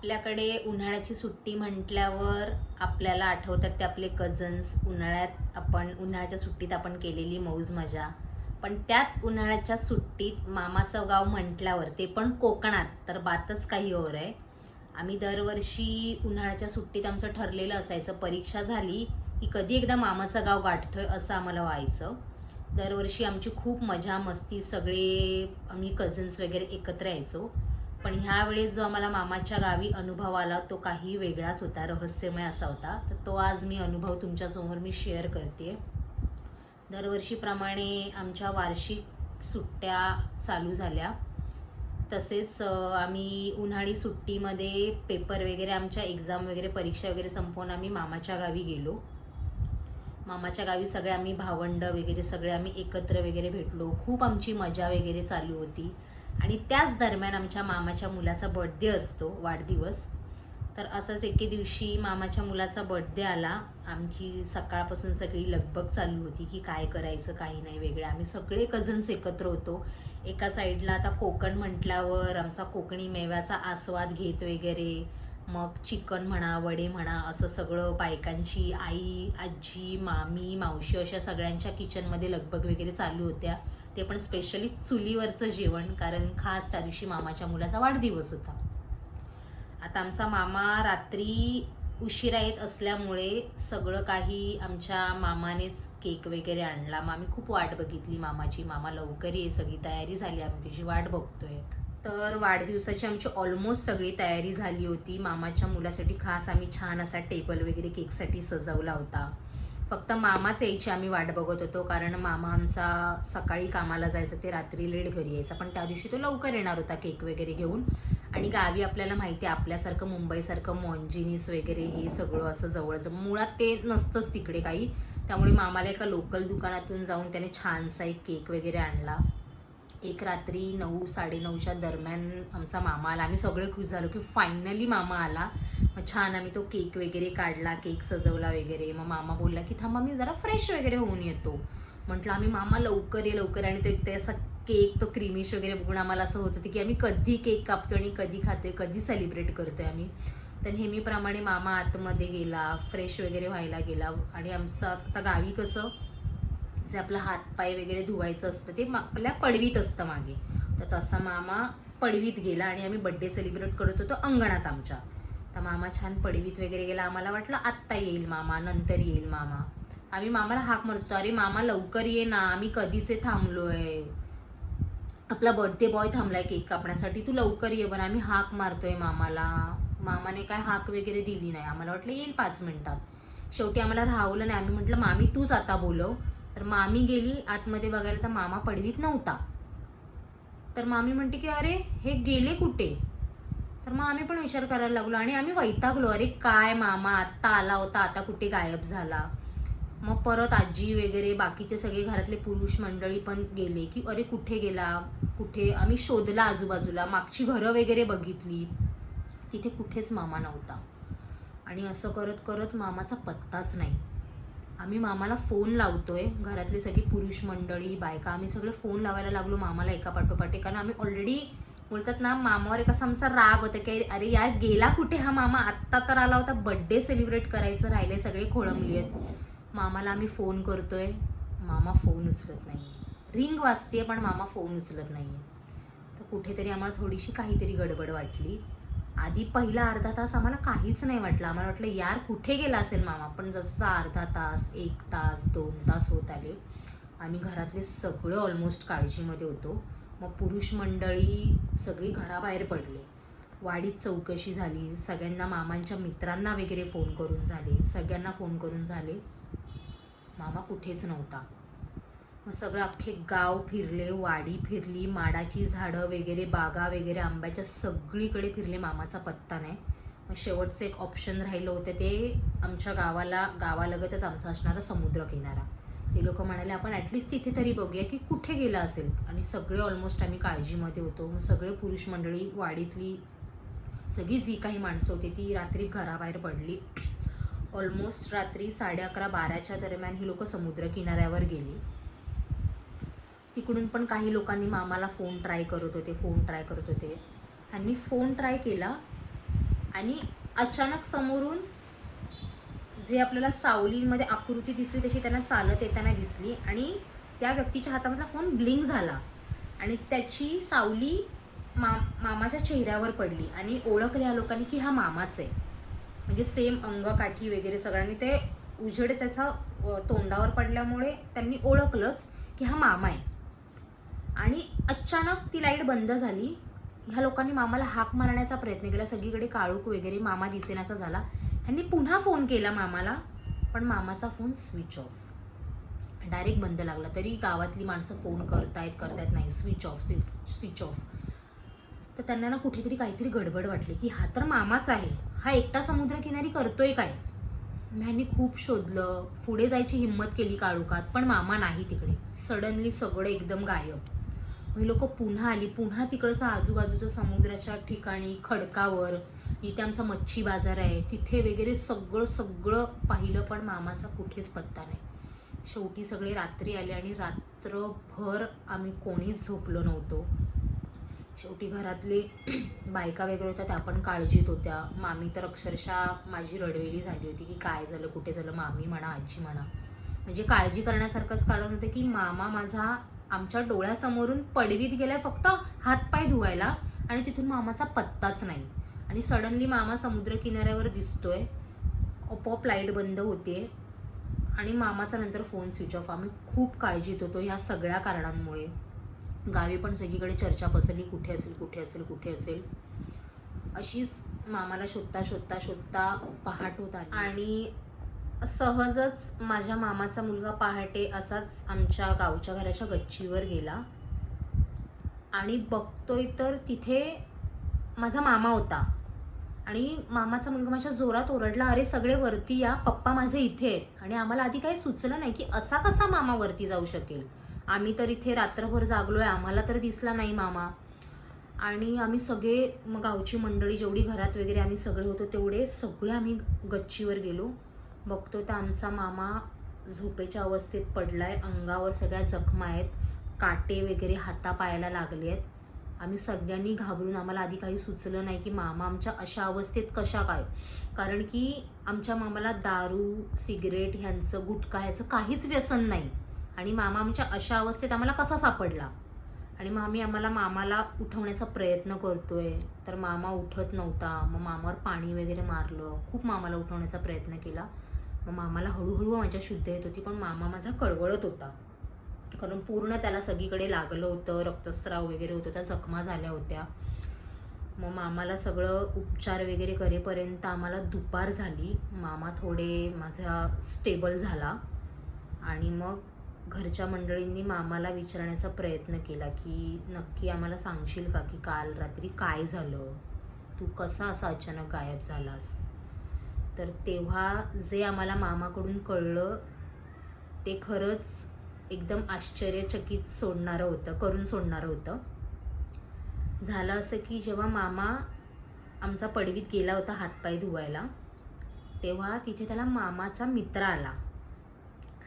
आपल्याकडे उन्हाळ्याची सुट्टी म्हटल्यावर आपल्याला आठवतात ते आपले कझन्स उन्हाळ्यात आपण उन्हाळ्याच्या सुट्टीत आपण केलेली मौज मजा. पण त्यात उन्हाळ्याच्या सुट्टीत मामाचं गाव म्हटल्यावर ते पण कोकणात तर बातच काही और आहे. आम्ही दरवर्षी उन्हाळ्याच्या सुट्टीत आमचं ठरलेलं असायचं परीक्षा झाली की कधी एकदा मामाचं गाव गाठतोय असं आम्हाला व्हायचं. दरवर्षी आमची खूप मजा मस्ती सगळे आम्ही कझन्स वगैरे एकत्र यायचो. पण ह्यावेळेस जो आम्हाला मामाच्या गावी अनुभव आला तो काही वेगळाच होता रहस्यमय असा होता. तर तो आज मी अनुभव तुमच्यासमोर मी शेअर करते दरवर्षीप्रमाणे आमच्या वार्षिक सुट्ट्या चालू झाल्या. तसेच आम्ही उन्हाळी सुट्टीमध्ये पेपर वगैरे आमच्या एक्झाम वगैरे परीक्षा वगैरे संपवून आम्ही मामाच्या गावी गेलो. मामाच्या गावी सगळे आम्ही भावंड वगैरे सगळे आम्ही एकत्र वगैरे भेटलो. खूप आमची मजा वगैरे चालू होती. आणि त्याच दरम्यान आमच्या मामाच्या मुलाचा बर्थडे असतो वाढदिवस. तर असंच एके दिवशी मामाच्या मुलाचा बर्थडे आला. आमची सकाळपासून सगळी लगबग चालू होती की काय करायचं काही नाही वेगळं. आम्ही सगळे कझन्स एकत्र होतो. एका साईडला आता कोकण म्हटल्यावर आमचा कोकणी मेव्याचा आस्वाद घेत वगैरे. मग चिकन म्हणा वडे म्हणा असं सगळं बायकांची आई आजी मामी मावशी अशा सगळ्यांच्या किचनमध्ये लगबग वगैरे चालू होत्या. ते पण स्पेशली चुलीवरचं जेवण कारण खास त्या दिवशी मामाच्या मुलाचा वाढदिवस होता. आता आमचा मामा रात्री उशिरा येत असल्यामुळे सगळं काही आमच्या मामानेच केक वगैरे आणला. मग आम्ही खूप वाट बघितली मामाची. मामा लवकर ये सगळी तयारी झाली. आम्ही तुझी वाट बघतोय. तर वाढदिवसाची आमची ऑलमोस्ट सगळी तयारी झाली होती. मामाच्या मुलासाठी खास आम्ही छान असा टेबल वगैरे केकसाठी सजवला होता. फक्त मामाच यायची आम्ही वाट बघत होतो कारण मामा आमचा सकाळी कामाला जायचं ते रात्री लेट घरी यायचा. पण त्या दिवशी तो लवकर येणार होता केक वगैरे घेऊन. आणि गावी आपल्याला माहिती आहे आपल्यासारखं मुंबईसारखं मॉन्जिनीस वगैरे हे सगळं असं जवळचं. मुळात ते नसतंच तिकडे काही. त्यामुळे मामाला एका लोकल दुकानातून जाऊन त्याने छानसा एक केक वगैरे आणला. एक रात्री नऊ साडेनऊच्या दरम्यान आमचा मामा आला. आम्ही सगळे खुश झालो की फायनली मामा आला. मग छान आम्ही तो केक वगैरे काढला केक सजवला वगैरे. मग मामा बोलला की थांबा मी जरा फ्रेश वगैरे होऊन येतो. म्हटलं आम्ही मामा लवकर ये लवकर आणि ते ते असा केक तो क्रीमिश वगैरे बघून आम्हाला असं होत होतं की आम्ही कधी केक कापतो आणि कधी खातोय कधी सेलिब्रेट करतोय आम्ही. तर नेहमीप्रमाणे मामा आतमध्ये गेला फ्रेश वगैरे व्हायला गेला. आणि आमचं आता गावी कसं जे आपलं हातपाय वगैरे धुवायचं असतं ते आपल्या पडवीत असतं मागे. तर तसा मामा पडवीत गेला आणि आम्ही बड्डे सेलिब्रेट करत होतो अंगणात आमच्या. तर मामा छान पडवीत वगैरे गेला. आम्हाला वाटलं आत्ता येईल मामा नंतर येईल मामा. आम्ही मामाला हाक मारत होतो. अरे मामा लवकर ये ना. आम्ही कधीचे थांबलोय. आपला बर्थडे बॉय थांबलाय केक कापण्यासाठी. तू लवकर ये पण आम्ही हाक मारतोय मामाला. मामाने काय हाक वगैरे दिली नाही. आम्हाला वाटलं येईल पाच मिनिटात. शेवटी आम्हाला राहवलं नाही. आम्ही म्हटलं मामी तूच आता बोलव. तर मामी गेली आतमध्ये बघायला तर मामा पडवीत नव्हता. तर मामी म्हणते की अरे हे गेले कुठे? तर मग आम्ही पण विचार करायला लागलो आणि आम्ही वैतागलो. अरे काय मामा आत्ता आला होता आता कुठे गायब झाला? मग परत आजी वगैरे बाकीचे सगळे घरातले पुरुष मंडळी पण गेले की अरे कुठे गेला? कुठे? आम्ही शोधला आजूबाजूला मागची घरं वगैरे बघितली. तिथे कुठेच मामा नव्हता. आणि असं करत करत मामाचा पत्ताच नाही. आम्ही मामाला फोन लावतोय. घरातली सगळी पुरुष मंडळी बायका आम्ही सगळे फोन लावायला लागलो मामाला एका पाठोपाठी. कारण आम्ही ऑलरेडी बोलतात ना मामावर एक असा आमचा राग होता की अरे यार गेला कुठे हा मामा? आत्ता तर आला होता बड्डे सेलिब्रेट करायचं राहिले सगळे खोळंबली आहेत. मामाला आम्ही फोन करतोय. मामा फोन उचलत नाही रिंग वाजते पण मामा फोन उचलत नाही तर कुठेतरी आम्हाला थोडीशी काहीतरी गडबड वाटली. आधी पहिला अर्धा तास आम्हाला काहीच नाही वाटलं. आम्हाला वाटलं यार कुठे गेला असेल मामा? पण जसा अर्धा तास एक तास दोन तास होत आले आम्ही घरातले सगळं ऑलमोस्ट काळजीमध्ये होतो. मग पुरुष मंडळी सगळी घराबाहेर पडले. वाडीत चौकशी झाली. सगळ्यांना मामांच्या मित्रांना वगैरे फोन करून झाले. सगळ्यांना फोन करून झाले. मामा कुठेच नव्हता. सगळं अख्खे गाव फिरले वाडी फिरली माडाची झाडं वगैरे बागा वगैरे आंब्याच्या सगळीकडे फिरले मामाचा पत्ता नाही. मग शेवटचं एक ऑप्शन राहिलं होतं ते आमच्या गावाला गावालगतच आमचा असणारा समुद्र किनारा ते लोक म्हणाले आपण ॲटलिस्ट तिथे तरी बघूया की कुठे गेला असेल. आणि सगळे ऑलमोस्ट आम्ही काळजीमध्ये होतो. मग सगळे पुरुष मंडळी वाडीतली सगळी जी काही माणसं होती ती रात्री घराबाहेर पडली. ऑलमोस्ट रात्री साडे अकरा बाराच्या दरम्यान ही लोक समुद्र किनाऱ्यावर गेली. तिकडून पण काही लोकांनी मामाला फोन ट्राय करत होते फोन ट्राय करत होते. आणि फोन ट्राय केला आणि अचानक समोरून जे आपल्याला सावलीमध्ये आकृती दिसली तशी त्यांना चालत येताना दिसली आणि त्या व्यक्तीच्या हातामधला फोन ब्लिंक झाला. आणि त्याची सावली मा मामाच्या चेहऱ्यावर पडली आणि ओळखले या लोकांनी की हा मामाच आहे. म्हणजे सेम अंगकाठी वगैरे सगळ्यांनी ते उजेड त्याचा तोंडावर पडल्यामुळे त्यांनी ओळखलंच की हा मामा आहे. आणि अचानक ती लाइट बंद झाली. ह्या लोकांनी मामाला हाक मारण्याचा प्रयत्न केला. सगळीकडे काळोख वगैरे मामा दिसेनासा झाला. ह्यांनी पुन्हा फोन केला मामाला पण मामाचा फोन स्विच ऑफ डायरेक्ट बंद लागला. तरी गावातली माणसं फोन करतायत करतायत नाही. स्विच ऑफ स्विच ऑफ तर त्यांना ना कुठेतरी काहीतरी गडबड वाटली की हा तर मामाच आहे. हा एकटा समुद्रकिनारी करतोय काय? ह्यांनी खूप शोधलं. पुढे जायची हिंमत केली काळोखात पण मामा नाही तिकडे. सडनली सगळं एकदम गायब. ही लोक पुन्हा आली. पुन्हा तिकडचं आजूबाजूचं समुद्राच्या ठिकाणी खडकावर जिथे आमचा मच्छी बाजार आहे तिथे वगैरे सगळं सगळं पाहिलं पण मामाचा कुठेच पत्ता नाही. शेवटी सगळे रात्री आले आणि रात्रभर आम्ही कोणीच झोपलो नव्हतो. शेवटी घरातले बायका वगैरे होत्या त्या पण काळजीत होत्या. मामी तर अक्षरशः माझी रडवेली झाली होती की काय झालं कुठे झालं मामी म्हणा आजी म्हणा. म्हणजे काळजी करण्यासारखंच कारण होतं की मामा माझा आमच्या डोळ्यासमोरून पडवीत गेलाय फक्त हातपाय धुवायला आणि तिथून मामाचा पत्ताच नाही. आणि सडनली मामा समुद्र किनाऱ्यावर दिसतोय. आपोआप लाइट बंद होते. आणि मामाचा नंतर फोन स्विच ऑफ आम्ही खूप काळजीत होतो ह्या सगळ्या कारणांमुळे. गावी पण सगळीकडे चर्चा पसरली. कुठे असेल कुठे असेल कुठे असेल. अशीच मामाला शोधता शोधता शोधता पहाट होत आणि सहजच माझ्या मामाचा मुलगा पहाटे असाच आमच्या गावच्या घराच्या गच्चीवर गेला. आणि बघतोय तर तिथे माझा मामा होता. आणि मामाचा मुलगा माझ्या जोरात ओरडला अरे सगळे वरती या पप्पा माझे इथे आहेत. आणि आम्हाला आधी काही सुचलं नाही की असा कसा मामा वरती जाऊ शकेल. आम्ही तर इथे रात्रभर जागलोय आम्हाला तर दिसला नाही मामा. आणि आम्ही सगळे मग गावची मंडळी जेवढी घरात वगैरे आम्ही सगळे होतो तेवढे सगळे आम्ही गच्चीवर गेलो. बघतोय तर आमचा मामा झोपेच्या अवस्थेत पडलाय. अंगावर सगळ्या जखमा आहेत. काटे वगैरे हातापायाला लागले आहेत. आम्ही सगळ्यांनी घाबरून आम्हाला आधी काही सुचलं नाही की मामा आमच्या अशा अवस्थेत कशा काय. कारण की आमच्या मामाला दारू सिगरेट ह्यांचं गुटखा ह्याचं काहीच व्यसन नाही. आणि मामा आमच्या अशा अवस्थेत आम्हाला कसा सापडला? आणि मग आम्ही आम्हाला मामाला उठवण्याचा प्रयत्न करतोय. तर मामा उठत नव्हता. मग मामावर पाणी वगैरे मारलं. खूप मामाला उठवण्याचा प्रयत्न केला. मग मामाला हळूहळू माझ्या शुद्ध येत होती पण मामा माझा कळवळत होता. कारण पूर्ण त्याला सगळीकडे लागलं होतं रक्तस्राव वगैरे होतं त्या जखमा झाल्या होत्या. मग मामाला सगळं उपचार वगैरे करेपर्यंत आम्हाला दुपार झाली. मामा थोडे माझा स्टेबल झाला आणि मग घरच्या मंडळींनी मामाला विचारण्याचा प्रयत्न केला की नक्की आम्हाला सांगशील का की काल रात्री काय झालं? तू कसा असा अचानक गायब झालास? तर तेव्हा जे आम्हाला मामाकडून कळलं ते खरंच एकदम आश्चर्यचकित सोडणारं होतं करून सोडणारं होतं. झालं असं की जेव्हा मामा आमचा पडवीत गेला होता हातपाय धुवायला तेव्हा तिथे त्याला मामाचा मित्र आला.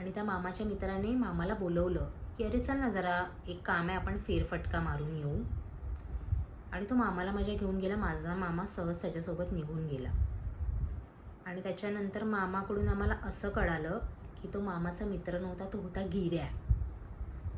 आणि त्या मामाच्या मित्राने मामाला बोलवलं की अरे चल ना जरा एक काम आहे आपण फेरफटका मारून येऊ. आणि तो मामाला माझ्या घेऊन गेला. माझा मामा सहज त्याच्यासोबत निघून गेला. आणि त्याच्यानंतर मामाकडून आम्हाला असं कळालं की तो मामाचा मित्र नव्हता तो होता गिऱ्या.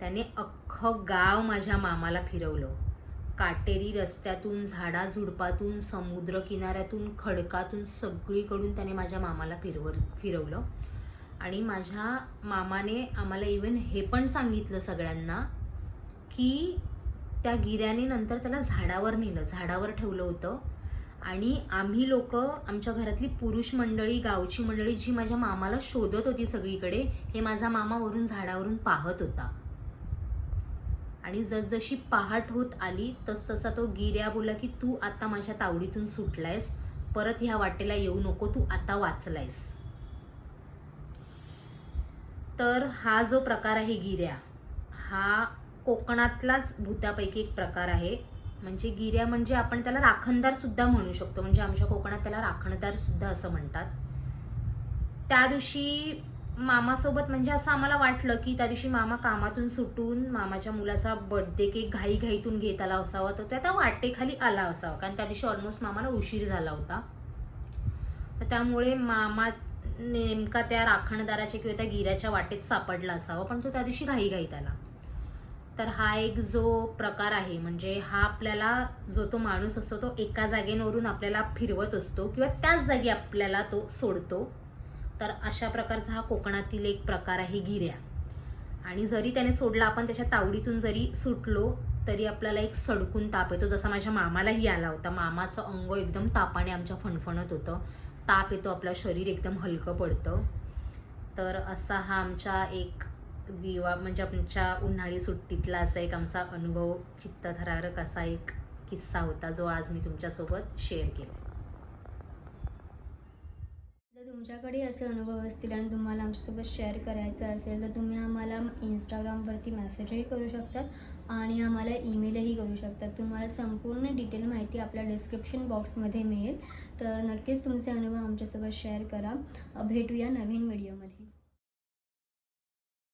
त्याने अख्खं गाव माझ्या मामाला फिरवलं. काटेरी रस्त्यातून झाडाझुडपातून समुद्र किनाऱ्यातून खडकातून सगळीकडून त्याने माझ्या मामाला फिरव फिरवलं. आणि माझ्या मामाने आम्हाला इवन हे पण सांगितलं सगळ्यांना की त्या गिऱ्याने नंतर त्याला झाडावर नेलं. झाडावर ठेवलं होतं. आणि आम्ही लोक आमच्या घरातली पुरुष मंडळी गावची मंडळी जी माझ्या मामाला शोधत होती सगळीकडे हे माझा मामा वरून झाडावरून पाहत होता. आणि जसजशी पहाट होत आली तसतसा तो गिर्या बोला की तू आता माझ्या तावडीतून सुटलायस. परत ह्या वाटेला येऊ नको तू आता वाचलायस. तर हा जो प्रकार आहे गिऱ्या हा कोकणातलाच भूतापैकी एक प्रकार आहे. म्हणजे गिऱ्या म्हणजे आपण त्याला राखणदार सुद्धा म्हणू शकतो. म्हणजे आमच्या कोकणात त्याला राखणदार सुद्धा असं म्हणतात. त्या दिवशी मामासोबत म्हणजे असं आम्हाला वाटलं की त्या दिवशी मामा कामातून सुटून मामाच्या मुलाचा बर्थडे केक घाई घाईतून घेत आला असावा. तर त्या त्या वाटेखाली आला असावा. कारण त्या दिवशी ऑलमोस्ट मामाला उशीर झाला होता. तर त्यामुळे मामा नेमका त्या राखणदाराच्या किंवा त्या गिऱ्याच्या वाटेत सापडला असावा. पण तो त्या दिवशी घाईघाईत आला. तर हा एक जो प्रकार आहे म्हणजे हा आपल्याला जो तो माणूस असतो तो एका जागेवरून आपल्याला फिरवत असतो किंवा त्याच जागी आपल्याला तो सोडतो. तर अशा प्रकारचा हा कोकणातील एक प्रकार आहे गिऱ्या. आणि जरी त्याने सोडला आपण त्याच्या तावडीतून जरी सुटलो तरी आपल्याला एक सडकून ताप येतो. जसा माझ्या मामालाही आला होता. मामाचं अंग एकदम तापाने आमच्या फणफणत होतं. ताप येतो आपलं शरीर एकदम हलकं पडतं. तर असा हा आमच्या एक दिवा म्हणजे आमच्या उन्हाळी सुट्टीतला असा एक आमचा अनुभव चित्तथरारक असा एक किस्सा होता जो आज मी तुमच्यासोबत शेअर केला. जर तुमच्याकडे असे अनुभव असतील आणि तुम्हाला आमच्यासोबत शेअर करायचं असेल तर तुम्ही आम्हाला इंस्टाग्रामवरती मेसेजही करू शकतात आणि आम्हाला ईमेलही करू शकतात. तुम्हाला संपूर्ण डिटेल माहिती आपल्या डिस्क्रिप्शन बॉक्समध्ये मिळेल. तर नक्कीच तुमचे अनुभव आमच्यासोबत शेअर करा. भेटूया नवीन व्हिडिओमध्ये